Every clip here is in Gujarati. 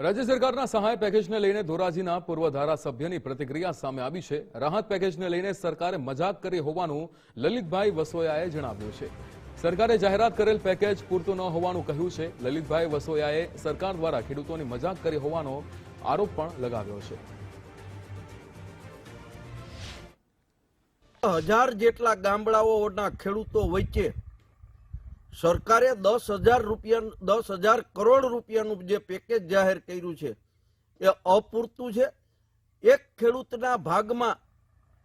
રાજ્ય સરકારના સહાય પેકેજને લઈને ધોરાજીના પૂર્વ ધારાસભ્યની પ્રતિક્રિયા સામે આવી છે. રાહત પેકેજને લઈને સરકારે મજાક કરી હોવાનું લલિતભાઈ વસોયાએ જણાવ્યું છે. સરકારે જાહેરાત કરેલ પેકેજ પૂરતું ન હોવાનું કહ્યું છે. લલિતભાઈ વસોયાએ સરકાર દ્વારા ખેડૂતોની મજાક કરી હોવાનો આરોપ પણ લગાવ્યો છે. હજાર જેટલા ગામડાઓના ખેડૂતો વચ્ચે સરકારે દસ હજાર રૂપિયા, દસ હજાર કરોડ રૂપિયાનું જે પેકેજ જાહેર કર્યું છે, એ અપૂરતું છે. એક ખેડૂતના ભાગમાં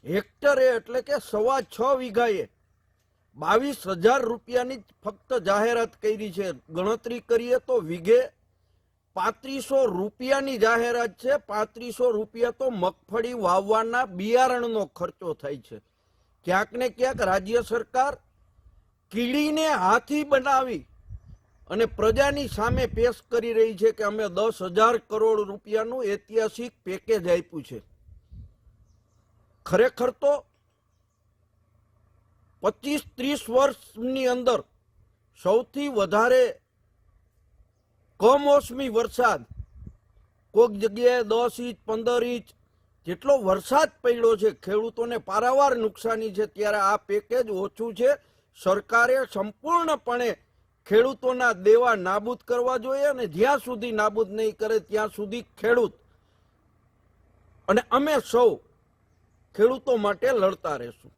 હેક્ટરે એટલે કે સવા છ વીઘાએ બાવીસ હજાર રૂપિયાની ફક્ત જાહેરાત કરી છે. ગણતરી કરીએ તો વીઘે પાંત્રીસો રૂપિયાની જાહેરાત છે. પાંત્રીસો રૂપિયા તો મગફળી વાવવાના બિયારણનો ખર્ચો થાય છે. ક્યાંક ને ક્યાંક રાજ્ય સરકાર કીડીને હાથી બનાવી અને પ્રજાની સામે પેશ કરી રહી છે કે અમે દસ હજાર કરોડ રૂપિયાનું ઐતિહાસિક પેકેજ આપ્યું છે. ખરેખર તો પચીસ ત્રીસ વર્ષની અંદર સૌથી વધારે કમોસમી વરસાદ કોઈક જગ્યાએ દસ ઇંચ પંદર ઇંચ જેટલો વરસાદ પડ્યો છે, ખેડૂતોને પારાવાર નુકસાની છે, ત્યારે આ પેકેજ ઓછું છે. સરકારે સંપૂર્ણપણે ખેડૂતોના દેવા નાબૂદ કરવા જોઈએ અને જ્યાં સુધી નાબૂદ નહીં કરે ત્યાં સુધી ખેડૂત અને અમે સૌ ખેડૂતો માટે લડતા રહેશું.